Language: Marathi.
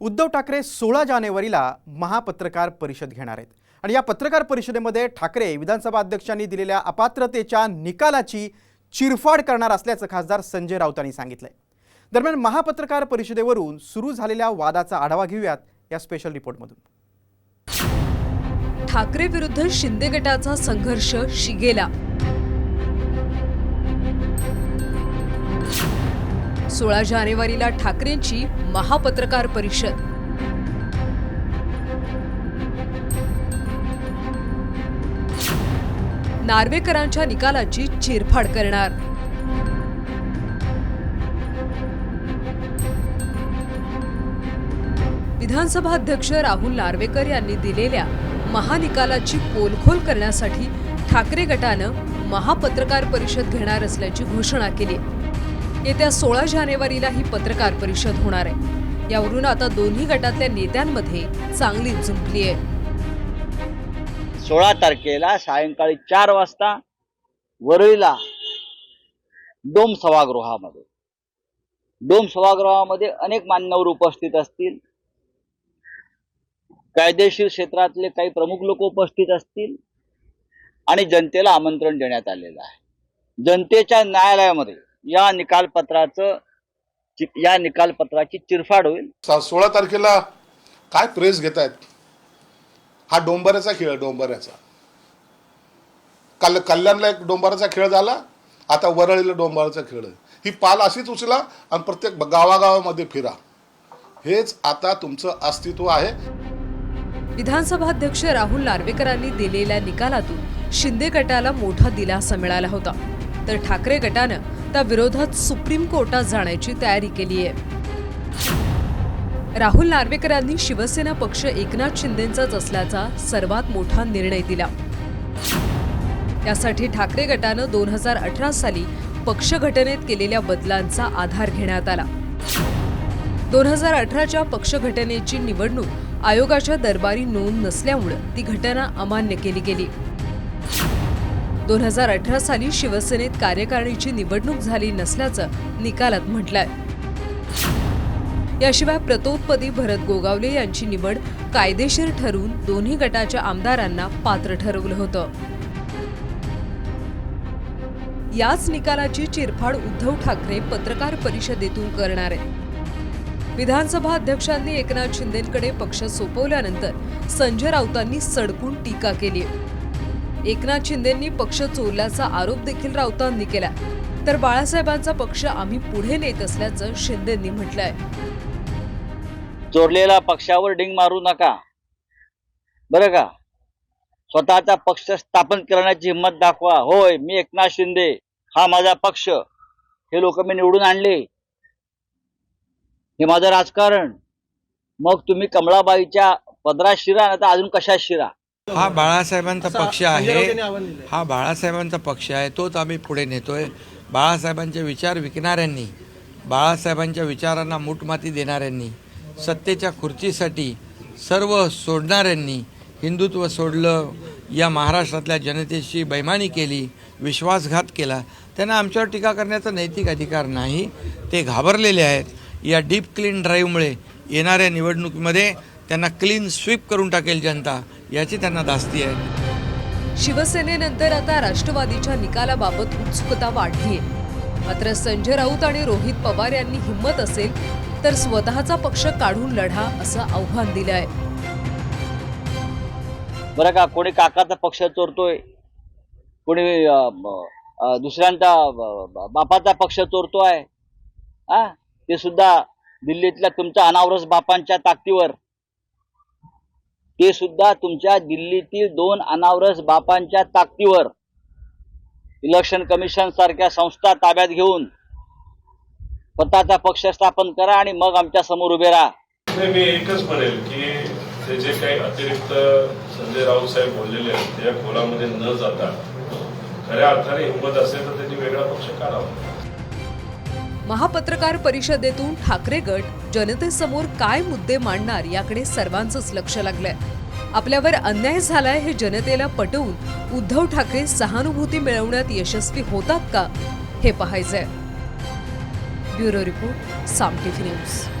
उद्धव ठाकरे सोळा जानेवारीला महापत्रकार परिषद घेणार आहेत. आणि या पत्रकार परिषदेमध्ये ठाकरे विधानसभा अध्यक्षांनी दिलेल्या अपात्रतेच्या निकालाची चिरफाड करणार असल्याचं खासदार संजय राऊतांनी सांगितलंय. दरम्यान महापत्रकार परिषदेवरून सुरू झालेल्या वादाचा आढावा घेऊयात या स्पेशल रिपोर्टमधून ठाकरे विरुद्ध शिंदे गटाचा संघर्ष शिगेला. सोळा जानेवारीला ठाकरेंची महापत्रकार परिषद. नार्वेकरांच्या निकालाची चिरफाड करणार. विधानसभा अध्यक्ष राहुल नार्वेकर यांनी दिलेल्या महानिकालाची पोलखोल करण्यासाठी ठाकरे गटानं महापत्रकार परिषद घेणार असल्याची घोषणा केली येत्या सोळा जानेवारीला ही पत्रकार परिषद होणार आहे. यावरून आता दोन्ही गटातल्या नेत्यांमध्ये चांगली झुंपली आहे. सोळा तारखेला सायंकाळी चार वाजता वरळीला डोम सभागृहामध्ये. डोम सभागृहामध्ये अनेक मान्यवर उपस्थित असतील. कायदेशीर क्षेत्रातले काही प्रमुख लोक उपस्थित असतील. आणि जनतेला आमंत्रण देण्यात आलेलं आहे. जनतेच्या न्यायालयामध्ये या निकालपत्राचं या निकालपत्राची चिरफाड होईल. सोळा तारखेला काय प्रेस घेत आहेत हा डोंबऱ्याचा खेळ डोंबऱ्याचा. काल कल्याणला एक डोंबराचा खेळ झाला आता वरळीला डोंबराचा खेळ. आहे ही पाल अशीच उचला आणि प्रत्येक गावागावामध्ये फिरा. हेच आता तुमचं अस्तित्व आहे. विधानसभा अध्यक्ष राहुल नार्वेकरांनी दिलेल्या निकालातून शिंदे गटाला मोठा दिलासा मिळाला होता. तर ठाकरे गटानं त्या विरोधात सुप्रीम कोर्टात जाण्याची तयारी केली आहे. राहुल नार्वेकरांनी शिवसेना पक्ष एकनाथ शिंदेचाच असल्याचा सर्वात मोठा निर्णय दिला. यासाठी ठाकरे गटानं दोन हजार अठरा साली पक्षघटनेत केलेल्या बदलांचा आधार घेण्यात आला. दोन हजार अठराच्या पक्षघटनेची निवडणूक आयोगाच्या दरबारी नोंद नसल्यामुळं ती घटना अमान्य केली गेली. दोन हजार अठरा साली शिवसेनेत कार्यकारिणीची निवडणूक झाली नसल्याचं निकालात म्हटलंय. याशिवाय प्रतोत्पदी भरत गोगावले यांची निवड कायदेशीर ठरवून दोन्ही गटाच्या आमदारांना पात्र ठरवलं होतं. याच निकालाची चिरफाड उद्धव ठाकरे पत्रकार परिषदेतून करणार आहेत. विधानसभा अध्यक्षांनी एकनाथ शिंदेकडे पक्ष सोपवल्यानंतर संजय राऊतांनी सडकून टीका केली एकनाथ शिंदेंनी पक्ष चोरल्याचा आरोप देखील राऊतांनी केला तर बाळासाहेबांचा पक्ष आम्ही पुढे नेत असल्याचं शिंदेंनी म्हटलंय. चोरलेला पक्षावर डिंग मारू नका. बरं का? स्वतःचा पक्ष स्थापन करण्याची हिंमत दाखवा. होय मी एकनाथ शिंदे. हा माझा पक्ष. हे लोक मी निवडून आणले. हे माझं राजकारण. मग तुम्ही कमळाबाईच्या पदरात शिरा नाही तर अजून कशात शिरा? हा बाळासाहेबांचा पक्ष आहे. हा बाळासाहेबांचा पक्ष आहे. तोच आम्ही पुढे नेतोय. बाळासाहेबांचे विचार विकणाऱ्यांनी बाळासाहेबांच्या विचारांना मूठमाती देणाऱ्यांनी सत्तेच्या खुर्चीसाठी सर्व सोडणाऱ्यांनी हिंदुत्व सोडलं या महाराष्ट्रातल्या जनतेशी बैमानी केली विश्वासघात केला. त्यांना आमच्यावर टीका करण्याचा नैतिक अधिकार नाही. ते घाबरलेले आहेत. या डीप क्लीन ड्राईव्हमुळे येणाऱ्या निवडणुकीमध्ये त्यांना क्लीन स्वीप करून टाकेल जनता याची त्यांना धास्ती आहे. शिवसेनेनंतर आता राष्ट्रवादीच्या निकालाबाबत उत्सुकता वाढलीय. मात्र संजय राऊत आणि रोहित पवार यांनी हिंमत असेल तर स्वतःचा पक्ष काढून लढा असं आव्हान दिलं आहे बरं का कोणी काकाचा पक्ष चोरतोय कोणी दुसऱ्यांचा बापाचा पक्ष चोरतोय हा ते सुद्धा दिल्लीतल्या तुमच्या अनावरस बापांच्या ताकदीवर ते सुद्धा तुमच्या दिल्लीतील दोन अनावरस बापांच्या ताकदीवर इलेक्शन कमिशन सारख्या संस्था ताब्यात घेऊन स्वतःचा पक्ष स्थापन करा आणि मग आमच्यासमोर उभे राहा. मी एकच म्हणेल की ते जे काही अतिरिक्त संजय राऊत साहेब बोललेले आहेत त्या खोलामध्ये न जाता खऱ्या अर्थाने हिंमत असेल तर त्यांनी वेगळा पक्ष काढावा. महापत्रकार परिषदेतून ठाकरे गट जनतेसमोर काय मुद्दे मांडणार याकडे सर्वांचंच लक्ष लागलंय. आपल्यावर अन्याय झालाय हे जनतेला पटवून उद्धव ठाकरे सहानुभूती मिळवण्यात यशस्वी होतात का हे पाहायचंय. Bureau report Saam TV news.